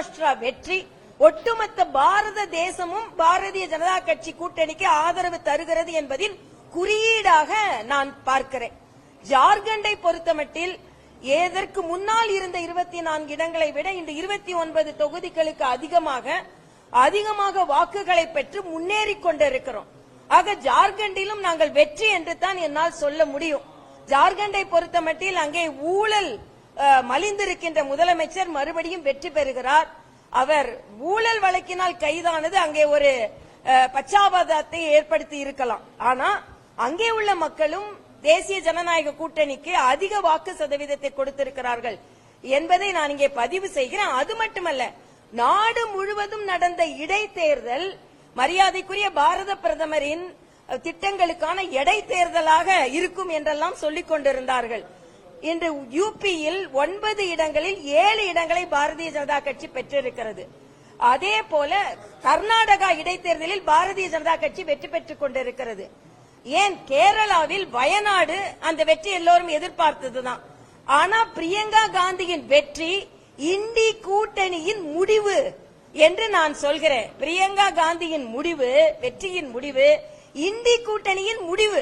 மகாராஷ்டிரா வெற்றி. ஒட்டுமொத்த பாரத தேசமும் பாரதிய ஜனதா கட்சி கூட்டணிக்கு ஆதரவு தருகிறது என்பதின் குறியீடாக நான் பார்க்கிறேன். ஜார்க்கண்டை பொறுத்தமட்டில் ஏதற்கு முன்னால் இருந்த இருபத்தி நான்கு இடங்களை விட இன்று இருபத்தி ஒன்பது தொகுதிகளுக்கு அதிகமாக அதிகமாக வாக்குகளை பெற்று முன்னேறிக் கொண்டிருக்கிறோம். ஆக ஜார்க்கண்டிலும் நாங்கள் வெற்றி என்று தான் என்னால் சொல்ல முடியும். ஜார்க்கண்டை பொறுத்தமட்டில் அங்கே ஊழல் மலிந்திருக்கின்ற முதலமைச்சர் மறுபடியும் வெற்றி பெறுகிறார். அவர் ஊழல் வழக்கினால் கைதானது அங்கே ஒரு பச்சாபாதத்தை ஏற்படுத்தி இருக்கலாம். ஆனா அங்கே உள்ள மக்களும் தேசிய ஜனநாயக கூட்டணிக்கு அதிக வாக்கு சதவீதத்தை கொடுத்திருக்கிறார்கள் என்பதை நான் இங்கே பதிவு செய்கிறேன். அது மட்டுமல்ல நாடு முழுவதும் நடந்த இடைத்தேர்தல் மரியாதைக்குரிய பாரத பிரதமரின் திட்டங்களுக்கான இடைத்தேர்தலாக இருக்கும் என்றெல்லாம் சொல்லிக் கொண்டிருந்தார்கள். இன்று யூபியில் ஒன்பது இடங்களில் ஏழு இடங்களை பாரதிய ஜனதா கட்சி பெற்றிருக்கிறது. அதே போல கர்நாடகா இடைத்தேர்தலில் பாரதிய ஜனதா கட்சி வெற்றி பெற்றுக் கொண்டிருக்கிறது. ஏன் கேரளாவில் வயநாடு அந்த வெற்றி எல்லோரும் எதிர்பார்த்ததுதான். ஆனா பிரியங்கா காந்தியின் வெற்றி இண்டி கூட்டணியின் முடிவு என்று நான் சொல்கிறேன். பிரியங்கா காந்தியின் முடிவு வெற்றியின் முடிவு இந்தி கூட்டணியின் முடிவு.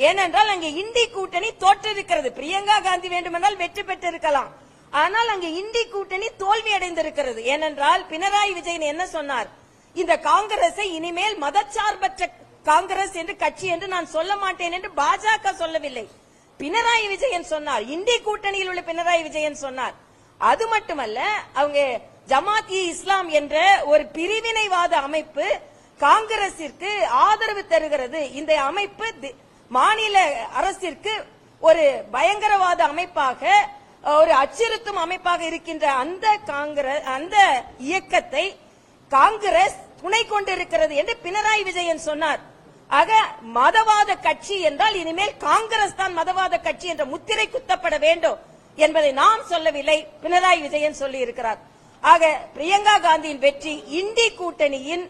ஏனென்றால் அங்கே இந்தி கூட்டணி தோற்றிருக்கிறது. பிரியங்கா காந்தி வேண்டுமென்றால் வெற்றி பெற்றிருக்கலாம். ஆனால் அங்கே இந்தி கூட்டணி தோல்வி அடைந்திருக்கிறது. ஏனென்றால் பினராயி விஜயன் என்ன சொன்னார்? இந்த காங்கிரஸை இனிமேல் மதச்சார்பற்ற காங்கிரஸ் என்று கட்சி என்று நான் சொல்ல மாட்டேன் என்று பாஜக சொல்லவில்லை. பினராயி விஜயன் சொன்னார். இந்தி கூட்டணியில் உள்ள பினராயி விஜயன் சொன்னார். அது மட்டுமல்ல அவங்க ஜமாத் இ இஸ்லாம் என்ற ஒரு பிரிவினைவாத அமைப்பு காங்கிரசிற்கு ஆதரவு தருகிறது. இந்த அமைப்பு தி- மாநில அரசிற்கு ஒரு பயங்கரவாத அமைப்பாக ஒரு அச்சுறுத்தும் அமைப்பாக இருக்கின்ற அந்த காங்கிரஸ் அந்த இயக்கத்தை காங்கிரஸ் துணை கொண்டிருக்கிறது என்று பினராயி விஜயன் சொன்னார். ஆக மதவாத கட்சி என்றால் இனிமேல் காங்கிரஸ் தான் மதவாத கட்சி என்ற முத்திரை குத்தப்பட வேண்டும் என்பதை நாம் சொல்லவில்லை பினராயி விஜயன் சொல்லி இருக்கிறார் ஆக பிரியங்கா காந்தியின் வெற்றி இந்தி கூட்டணியின்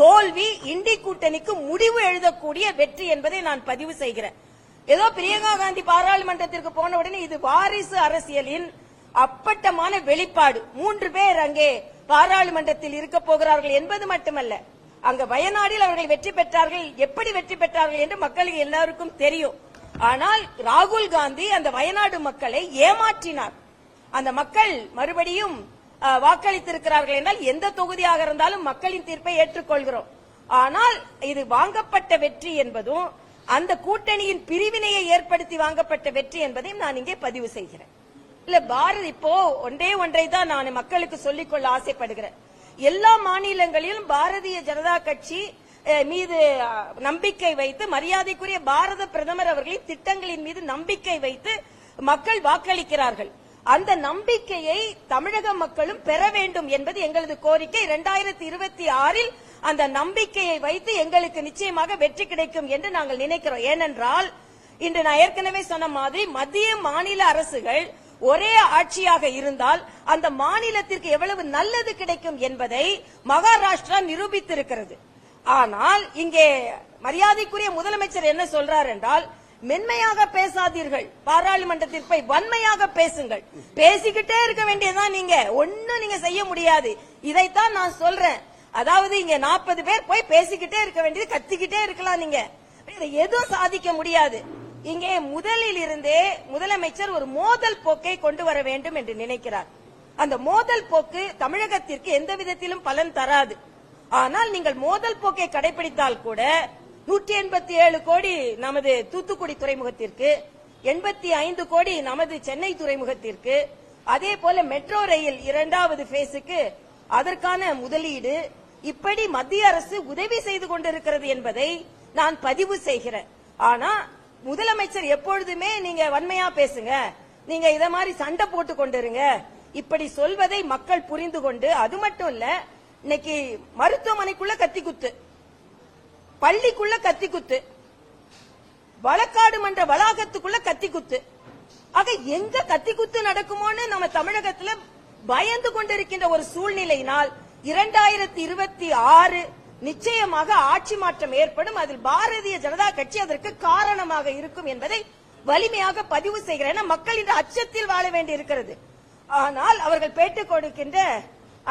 தோல்வி இண்டி கூட்டணிக்கு முடிவு எழுதக்கூடிய வெற்றி என்பதை நான் பதிவு செய்கிறேன். ஏதோ பிரியங்கா காந்தி பாராளுமன்றத்திற்கு போன உடனே இது வாரிசு அரசியலின் அப்பட்டமான வெளிப்பாடு. மூன்று பேர் அங்கே பாராளுமன்றத்தில் இருக்க போகிறார்கள் என்பது மட்டுமல்ல. அங்க வயநாடில் அவர்கள் வெற்றி பெற்றார்கள். எப்படி வெற்றி பெற்றார்கள் என்று மக்களுக்கு எல்லாருக்கும் தெரியும். ஆனால் ராகுல் காந்தி அந்த வயநாடு மக்களை ஏமாற்றினார். அந்த மக்கள் மறுபடியும் வாக்களித்திருக்கிறார்கள் என்றால் எந்த தொகுதியாக இருந்தாலும் மக்களின் தீர்ப்பை ஏற்றுக்கொள்கிறோம். ஆனால் இது வாங்கப்பட்ட வெற்றி என்பதும் அந்த கூட்டணியின் பிரிவினையை ஏற்படுத்தி வாங்கப்பட்ட வெற்றி என்பதையும் நான் இங்கே பதிவு செய்கிறேன். இல்ல பாரதி இப்போ ஒன்றே ஒன்றை தான் நான் மக்களுக்கு சொல்லிக்கொள்ள ஆசைப்படுகிறேன். எல்லா மாநிலங்களிலும் பாரதிய ஜனதா கட்சி மீது நம்பிக்கை வைத்து மரியாதைக்குரிய பாரத பிரதமர் அவர்களின் திட்டங்களின் மீது நம்பிக்கை வைத்து மக்கள் வாக்களிக்கிறார்கள். அந்த நம்பிக்கையை தமிழக மக்களும் பெற வேண்டும் என்பது எங்களது கோரிக்கை. இரண்டாயிரத்தி இருபத்தி ஆறில் அந்த நம்பிக்கையை வைத்து எங்களுக்கு நிச்சயமாக வெற்றி கிடைக்கும் என்று நாங்கள் நினைக்கிறோம். ஏனென்றால் இன்று நான் ஏற்கனவே சொன்ன மாதிரி மத்திய மாநில அரசுகள் ஒரே ஆட்சியாக இருந்தால் அந்த மாநிலத்திற்கு எவ்வளவு நல்லது கிடைக்கும் என்பதை மகாராஷ்டிரா நிரூபித்திருக்கிறது. ஆனால் இங்கே மரியாதைக்குரிய முதலமைச்சர் என்ன சொல்றார் என்றால் மென்மையாக பேசாதீர்கள். பாராளுமன்றத்தில் போய் வன்மையாக பேசுங்கள். பேசிக்கிட்டே இருக்க வேண்டியதுதான் நீங்க. ஒன்னும் நீங்க செய்ய முடியாது. இதைத்தான் நான் சொல்றேன். அதாவது இங்க நாற்பது பேர் போய் பேசிக்கிட்டே இருக்க வேண்டியது கத்திக்கிட்டே இருக்கலாம் நீங்க. எதுவும் சாதிக்க முடியாது. இங்கே முதலில் இருந்தே முதலமைச்சர் ஒரு மோதல் போக்கை கொண்டு வர வேண்டும் என்று நினைக்கிறார். அந்த மோதல் போக்கு தமிழகத்திற்கு எந்த விதத்திலும் பலன் தராது. ஆனால் நீங்கள் மோதல் போக்கை கடைபிடித்தால் கூட நூற்றி எண்பத்தி ஏழு கோடி நமது தூத்துக்குடி துறைமுகத்திற்கு எண்பத்தி ஐந்து கோடி நமது சென்னை துறைமுகத்திற்கு அதே போல மெட்ரோ ரயில் இரண்டாவது பேஸுக்கு அதற்கான முதலீடு இப்படி மத்திய அரசு உதவி செய்து கொண்டிருக்கிறது என்பதை நான் பதிவு செய்கிறேன். ஆனா முதலமைச்சர் எப்பொழுதுமே நீங்க வன்மையா பேசுங்க. நீங்க இத மாதிரி சண்டை போட்டு கொண்டிருங்க. இப்படி சொல்வதை மக்கள் புரிந்து கொண்டு அது மட்டும் இல்ல இன்னைக்கு மருத்துவமனைக்குள்ள கத்தி குத்து பள்ளிக்குள்ள கத்தி குத்து. வழக்காடு மன்ற வளாகத்துக்குள்ள கத்தி குத்து. ஆக எங்க கத்தி குத்து நடக்குமோன்னு நம்ம தமிழகத்துல பயந்து கொண்டிருக்கின்ற ஒரு சூழ்நிலையினால் இரண்டாயிரத்தி இருபத்தி ஆறு நிச்சயமாக ஆட்சி மாற்றம் ஏற்படும். அதில் பாரதிய ஜனதா கட்சி அதற்கு காரணமாக இருக்கும் என்பதை வலிமையாக பதிவு செய்கிறேன். ஏன்னா மக்கள் இந்த அச்சத்தில் வாழ வேண்டி இருக்கிறது ஆனால் அவர்கள் பேட்டு கொடுக்கின்ற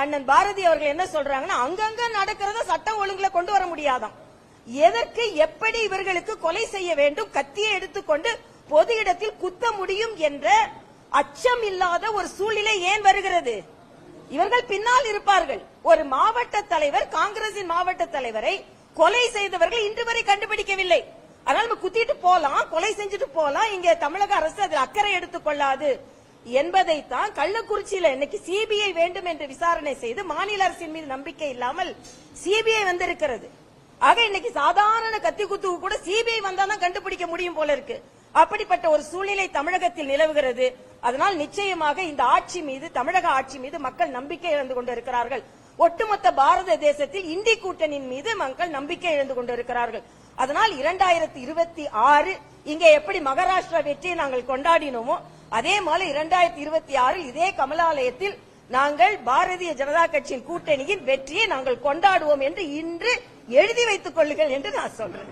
அண்ணன் பாரதி அவர்கள் என்ன சொல்றாங்கன்னா அங்கங்க நடக்கிறத சட்டம் ஒழுங்குல கொண்டு வர முடியாதாம். எதற்கு எப்படி இவர்களுக்கு கொலை செய்ய வேண்டும் கத்தியை எடுத்துக்கொண்டு பொது இடத்தில் குத்த முடியும் என்ற அச்சம் இல்லாத ஒரு சூழ்நிலை ஏன் வருகிறது? இவர்கள் பின்னால் இருப்பார்கள். ஒரு மாவட்ட தலைவர் காங்கிரசின் மாவட்ட தலைவரை கொலை செய்தவர்கள் இன்று வரை கண்டுபிடிக்கவில்லை. அதனால நம்ம குத்திட்டு போலாம் கொலை செஞ்சுட்டு போலாம். இங்க தமிழக அரசு அதில் அக்கறை எடுத்துக் கொள்ளாது என்பதைத்தான் கள்ளக்குறிச்சியில இன்னைக்கு சிபிஐ வேண்டும் என்று விசாரணை செய்து மாநில அரசின் மீது நம்பிக்கை இல்லாமல் சிபிஐ வந்திருக்கிறது. ஆக இன்னைக்கு சாதாரண கத்தி குத்துக்கு கூட சிபிஐ வந்தாதான் கண்டுபிடிக்க முடியும் போல இருக்கு. அப்படிப்பட்ட ஒரு சூழ்நிலை தமிழகத்தில் நிலவுகிறது. அதனால் நிச்சயமாக இந்த ஆட்சி மீது தமிழக ஆட்சி மீது மக்கள் நம்பிக்கை இழந்து கொண்டிருக்கிறார்கள். ஒட்டுமொத்த பாரத தேசத்தில் இந்தி கூட்டணியின் மீது மக்கள் நம்பிக்கை இழந்து கொண்டிருக்கிறார்கள். அதனால் இரண்டாயிரத்தி இருபத்தி ஆறு இங்கே எப்படி மகாராஷ்டிரா வெற்றியை நாங்கள் கொண்டாடினோமோ அதே மாதிரி இரண்டாயிரத்தி இருபத்தி ஆறில் இதே கமலாலயத்தில் நாங்கள் பாரதிய ஜனதா கட்சியின் கூட்டணியின் வெற்றியை நாங்கள் கொண்டாடுவோம் என்று இன்று எழுதி வைத்துக் கொள்ளுங்கள் என்று நான் சொல்றேன்.